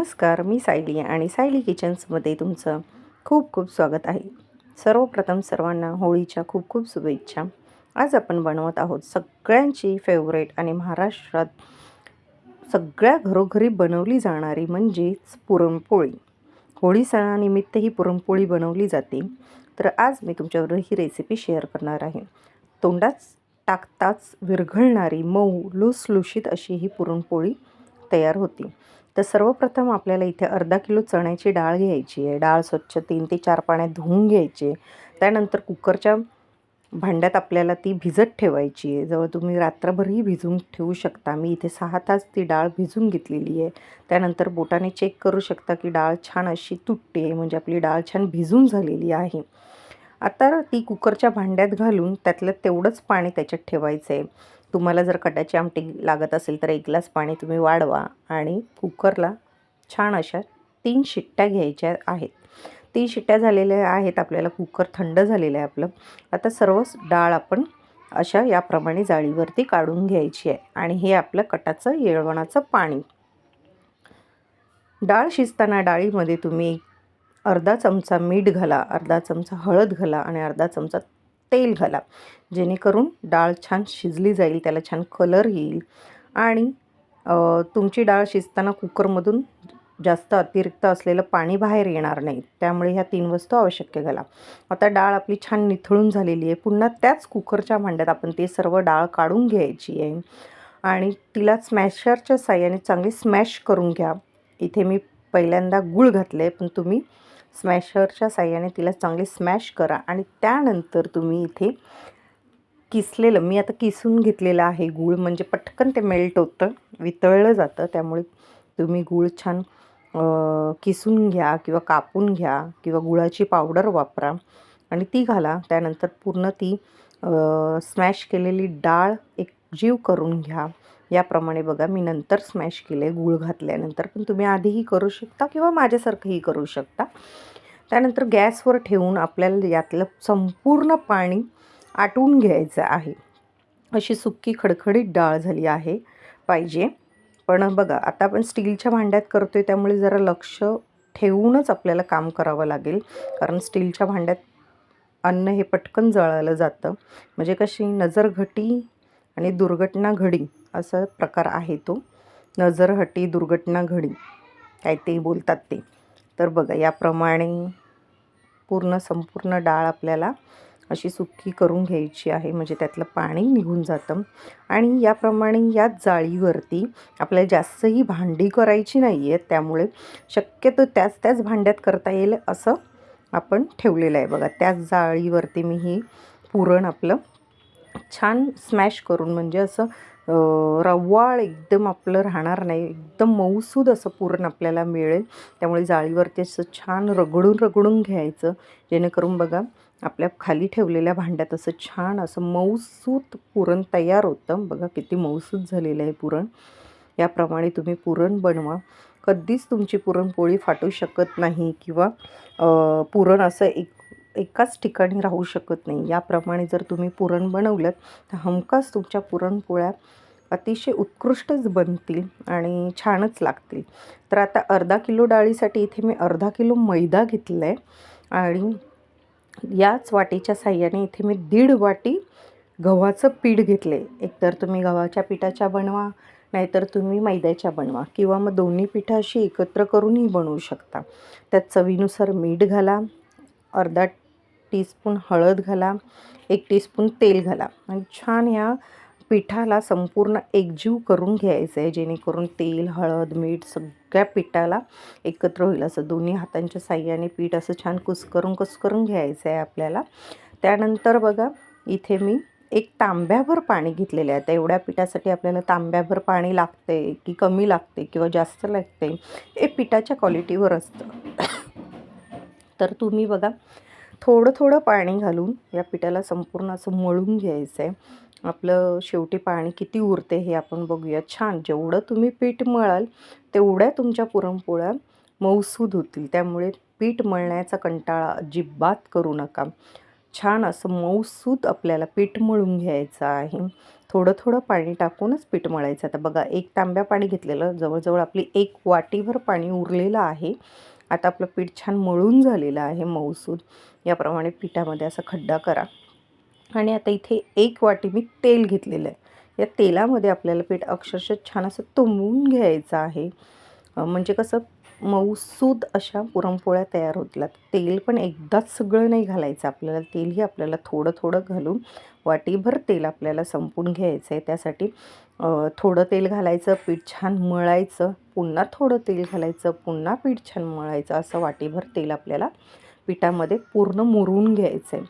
नमस्कार मी सायली आणि सायली किचन्समध्ये तुमचं खूप खूप स्वागत आहे. सर्वप्रथम सर्वांना होळीच्या खूप खूप शुभेच्छा. आज आपण बनवत आहोत सगळ्यांची फेवरेट आणि महाराष्ट्रात सगळ्या घरोघरी बनवली जाणारी म्हणजेच पुरणपोळी. होळी सणानिमित्त ही पुरणपोळी बनवली जाते. तर आज मी तुमच्याबरोबर ही रेसिपी शेअर करणार आहे. तोंडात टाकताच विरघळणारी मऊ लुसलुशीत अशी ही पुरणपोळी तयार होती. तर सर्वप्रथम आपल्याला इथे अर्धा किलो चण्याची डाळ घ्यायची आहे. डाळ स्वच्छ तीन ते चार पाण्यात धुवून घ्यायची आहे. त्यानंतर कुकरच्या भांड्यात आपल्याला ती भिजत ठेवायची आहे. जवळ तुम्ही रात्रभरही भिजून ठेवू शकता. मी इथे सहा तास ती डाळ भिजून घेतलेली आहे. त्यानंतर बोटाने चेक करू शकता की डाळ छान अशी तुटते आहे म्हणजे आपली डाळ छान भिजून झालेली आहे. आता ती कुकरच्या भांड्यात घालून त्यातलं तेवढंच पाणी त्याच्यात ठेवायचं आहे. तुम्हाला जर कटाची आमटी लागत असेल तर एक ग्लास पाणी तुम्ही वाढवा आणि कुकरला छान अशा तीन शिट्ट्या घ्यायच्या आहेत. तीन शिट्ट्या झालेल्या आहेत आपल्याला कुकर थंड झालेलं आहे आपलं. आता सर्वच डाळ आपण अशा याप्रमाणे जाळीवरती काढून घ्यायची आहे आणि हे आपलं कटाचं येळवणाचं पाणी. डाळ शिजताना डाळीमध्ये तुम्ही अर्धा चमचा मीठ घाला अर्धा चमचा हळद घाला आणि अर्धा चमचा तेल घाला. जेणेकरून डाळ छान शिजली जाईल त्याला छान कलर येईल. आणि तुमची डाळ शिजताना कुकरमधून जास्त अतिरिक्त असलेलं पाणी बाहेर येणार नाही. त्यामुळे ह्या तीन वस्तू आवश्यक घाला. आता डाळ आपली छान निथळून झालेली आहे. पुन्हा त्याच कुकरच्या भांड्यात आपण ते सर्व डाळ काढून घ्यायची आहे. आणि तिला स्मॅशरच्या साह्याने चांगली स्मॅश करून घ्या. इथे मी पहिल्यांदा गूळ घातले पण तुम्ही स्मॅशरच्या साह्याने तिला चांगले स्मॅश करा. आणि त्यानंतर तुम्ही इथे किसलेलं मी आता किसून घेतलेलं आहे गूळ म्हणजे पटकन ते मेल्ट होतं वितळलं जातं त्यामुळे तुम्ही गूळ छान किसून घ्या किंवा कापून घ्या किंवा गुळाची पावडर वापरा. आणि ती घाला. त्यानंतर पूर्ण ती स्मॅश केलेली डाळ एक जीव करून घ्या. याप्रमाणे बघा मी नंतर स्मॅश केले गूळ घातल्यानंतर. पण तुम्ही आधीही करू शकता किंवा माझ्यासारखंही करू शकता. त्यानंतर गॅसवर ठेवून आपल्याला यातलं संपूर्ण पाणी आटवून घ्यायचं आहे. अशी सुक्की खडखडीत डाळ झाली आहे पाहिजे. पण बघा आता आपण स्टीलच्या भांड्यात करतो आहे त्यामुळे जरा लक्ष ठेवूनच आपल्याला काम करावं लागेल. कारण स्टीलच्या भांड्यात अन्न हे पटकन जळालं जातं. म्हणजे कशी नजरघटी आणि दुर्घटना घडी असा प्रकार आहे तो. नजरहटी दुर्घटना घडी काय ते बोलतात ते. तर बघा याप्रमाणे पूर्ण संपूर्ण डाळ आपल्याला अशी सुक्की करून घ्यायची आहे. म्हणजे त्यातलं पाणी निघून जातं. आणि याप्रमाणे याच जाळीवरती आपल्याला जास्तही भांडी करायची नाही आहेत त्यामुळे शक्यतो त्याच त्याच भांड्यात करता येईल असं आपण ठेवलेलं आहे. बघा त्याच जाळीवरती मी ही पुरण आपलं छान स्मॅश करून म्हणजे असं रवाळ एकदम आपलं राहणार नाही. एकदम मऊसूद असं पुरण आपल्याला मिळेल. त्यामुळे जाळीवरती असं छान रगडून रगडून घ्यायचं. जेणेकरून बघा आपल्या खाली ठेवलेल्या भांड्यात असं छान असं मऊसूत पुरण तयार होतं. बघा किती मऊसूत झालेलं आहे पुरण. याप्रमाणे तुम्ही पुरण बनवा. कधीच तुमची पुरणपोळी फाटू शकत नाही किंवा पुरण असं एक एकाच ठिकाणी राहू शकत नाही. याप्रमाणे जर तुम्ही पुरण बनवलं तर हमखास तुमच्या पुरणपोळ्या अतिशय उत्कृष्टच बनतील आणि छानच लागतील. तर आता अर्धा किलो डाळीसाठी इथे मी अर्धा किलो मैदा घेतला आहे आणि याच वाटीच्या साह्याने इथे मी दीड वाटी गव्हाचं पीठ घेतले. एकतर तुम्ही गव्हाच्या पिठाच्या बनवा नाहीतर तुम्ही मैद्याच्या बनवा किंवा मग दोन्ही पिठं अशी एकत्र करूनही बनवू शकता. त्यात चवीनुसार मीठ घाला अर्धा टीस्पून हळद घाला एक टीस्पून तेल घाला. आणि छान ह्या पिठाला संपूर्ण एकजीव करून घ्यायचं आहे जेणेकरून तेल हळद मीठ सगळ्या पिठाला एकत्र होईल. असं दोन्ही हातांच्या साह्याने पीठ असं छान कुस्करून कुस्करून घ्यायचं आहे आपल्याला. त्यानंतर बघा इथे मी एक तांब्याभर पाणी घेतलेलं आहे. आता एवढ्या पिठासाठी आपल्याला तांब्याभर पाणी लागते की कमी लागते किंवा जास्त लागते हे पिठाच्या क्वालिटीवर असतं. तर तुम्ही बघा थोडं थोडं पाणी घालून या पिठाला संपूर्ण असं मळून घ्यायचं आहे आपलं शेवटी पाणी किती उरते हे आपण बघूया. छान जेवढं तुम्ही पीठ मळाल तेवढ्या तुमच्या पुरणपोळ्या मऊसूद होतील. त्यामुळे पीठ मळण्याचा कंटाळा अजिबात करू नका. छान असं मऊसूद आपल्याला पीठ मळून घ्यायचं आहे. थोडं थोडं पाणी टाकूनच पीठ मळायचं. आता बघा एक तांब्या पाणी घेतलेलं. जवळजवळ आपली एक वाटीभर पाणी उरलेलं आहे. आता आपलं पीठ छान मळून झालेलं आहे मऊसूद. याप्रमाणे पिठामध्ये असा खड्डा करा. आणि आता इथे एक वाटी मी तेल घेतलेलं आहे. या तेलामध्ये आपल्याला पीठ अक्षरशः छान असं तुंबून घ्यायचं आहे. म्हणजे कसं मऊसूद अशा पुरणपोळ्या तयार होतील तेल पण एकदाच सगळं नाही घालायचं आपल्याला. तेलही आपल्याला थोडं थोडं घालून वाटीभर तेल आपल्याला संपून घ्यायचं आहे. त्यासाठी थोडं तेल घालायचं पीठ छान मळायचं पुन्हा थोडं तेल घालायचं पुन्हा पीठ छान मळायचं असं वाटीभर तेल आपल्याला पिठामध्ये पूर्ण मुरून घ्यायचं आहे.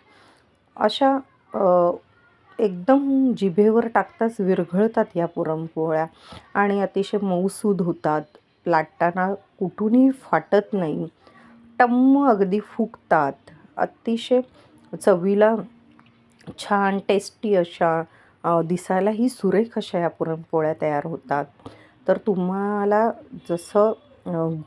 अशा एकदम जिभेवर टाकताच विरघळतात या पुरणपोळ्या आणि अतिशय मऊसूद होतात. लाटताना कुठूनही फाटत नाही. टम्म अगदी फुगतात. अतिशय चवीला छान टेस्टी अशा दिसायलाही सुरेख अशा या पुरणपोळ्या तयार होतात. तर तुम्हाला जसं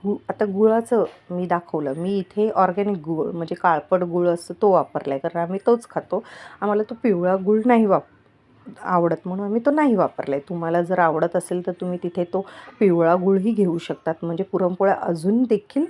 गु आता गुळाचं मी दाखवलं. मी इथे ऑर्गॅनिक गुळ म्हणजे काळपट गुळ असतो तो वापरला आहे कारण आम्ही तोच खातो. आम्हाला तो पिवळा गुळ नाही वाप आवडत. म्हणून आम्ही तो नाही वापरला आहे तुम्हाला जर आवडत असेल तर तुम्ही तिथे तो पिवळा गुळही घेऊ शकतात. म्हणजे पुरणपोळ्या अजून देखील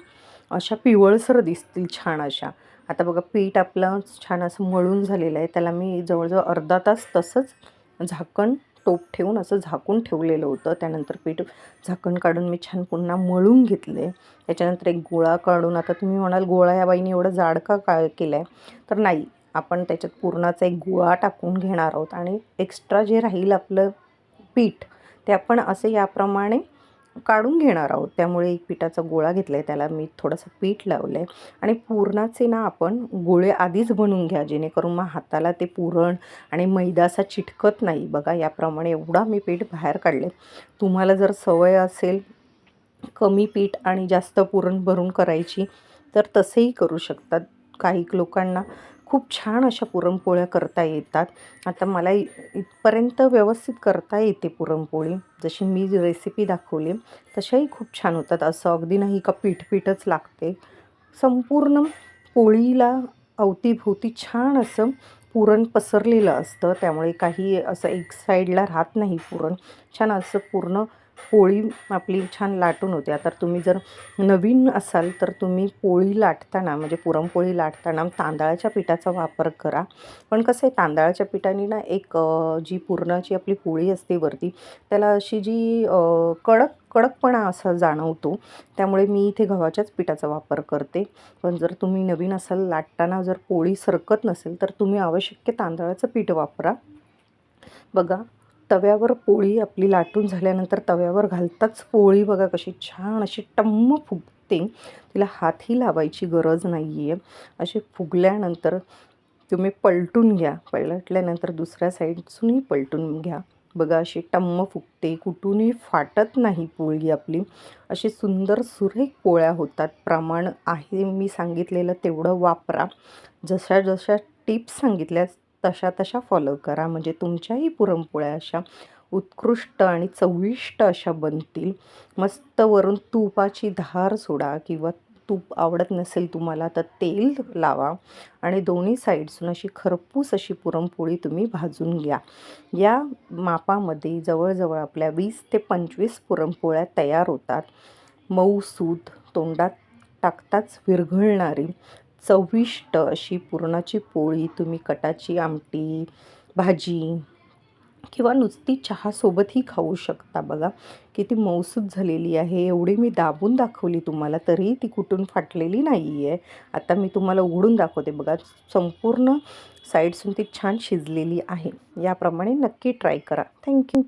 अशा पिवळसर दिसतील छान अशा. आता बघा पीठ आपलं छान असं मळून झालेलं आहे. त्याला मी जवळजवळ अर्धा तास तसंच झाकण टोप ठेवून असं झाकून ठेवलेलं होतं. त्यानंतर पीठ झाकण काढून मी छान पुन्हा मळून घेतले. त्याच्यानंतर एक गोळा काढून आता तुम्ही म्हणाल गोळा या बाईने एवढं जाड का काय केलं आहे तर नाही. आपण त्याच्यात पुरणाचा एक गोळा टाकून घेणार आहोत आणि एक्स्ट्रा जे राहील आपलं पीठ ते आपण असे याप्रमाणे काढून घेणार आहोत. त्यामुळे एक पिठाचा गोळा घेतला आहे त्याला मी थोडंसं पीठ लावलं आहे आणि पुरणाचे ना आपण गोळे आधीच बनवून घ्या. जेणेकरून मग हाताला ते पुरण आणि मैदा असा चिटकत नाही. बघा याप्रमाणे एवढा मी पीठ बाहेर काढले तुम्हाला जर सवय असेल कमी पीठ आणि जास्त पुरण भरून करायची तर तसेही करू शकतात. काही लोकांना खूप छान अशा पुरणपोळ्या करता येतात. आता मला इथपर्यंत व्यवस्थित करता येते पुरणपोळी. जशी मी रेसिपी दाखवली तशाही खूप छान होतात. असं अगदी नाही का पीठ पीठच लागते. संपूर्ण पोळीला अवतीभोवती छान असं पुरण पसरलेलं असतं. त्यामुळे काही असं एक साईडला राहत नाही पुरण. छान असं पूर्ण पोळी आपली छान लाटून होते. आता तुम्ही जर नवीन असाल तर तुम्ही पोळी लाटताना म्हणजे पुरणपोळी लाटताना तांदळाच्या पिठाचा वापर करा. पण कसं आहे तांदळाच्या पिठाने ना एक जी पुरणाची आपली पोळी असते वरती त्याला अशी जी कडक कडकपणा असा जाणवतो त्यामुळे मी इथे गव्हाच्याच पिठाचा वापर करते. पण जर तुम्ही नवीन असाल लाटताना जर पोळी सरकत नसेल तर तुम्ही आवश्यक तांदळाचं पीठ वापरा. बघा तव्यावर पोळी आपली लाटून झाल्यानंतर तव्यावर घालताच पोळी बघा कशी छान अशी टम्म फुगते. तिला हातही लावायची गरज नाही आहे अशी फुगल्यानंतर तुम्ही पलटून घ्या. पलटल्यानंतर दुसऱ्या साईडसूनही पलटून घ्या. बघा अशी टम्म फुगते. कुठूनही फाटत नाही पोळी आपली. अशी सुंदर सुरेख पोळ्या होतात. प्रमाण आहे मी सांगितलेलं तेवढं वापरा. जशा जशा टिप्स सांगितल्या तशा तशा फॉलो करा. म्हणजे तुमच्याही पुरणपोळ्या अशा उत्कृष्ट आणि चविष्ट अशा बनतील. मस्त वरून तुपाची धार सोडा किंवा तूप आवडत नसेल तुम्हाला तर तेल लावा आणि दोन्ही साईड्सून अशी खरपूस अशी पुरणपोळी तुम्ही भाजून घ्या. या मापामध्ये जवळजवळ आपल्या वीस ते पंचवीस पुरणपोळ्या तयार होतात. मऊसूत तोंडात टाकताच विरघळणारी चविष्ट अशी पुरणाची पोळी तुम्ही कटाची आमटी भाजी किंवा नुसती चहासोबतही खाऊ शकता बघा. किती मौसूद झालेली आहे एवढी मी दाबून दाखवली तुम्हाला तरीही ती कुठून फाटलेली नाही आहे आता मी तुम्हाला उघडून दाखवते बघा संपूर्ण साईडसून ती छान शिजलेली आहे. याप्रमाणे नक्की ट्राय करा. थँक्यू.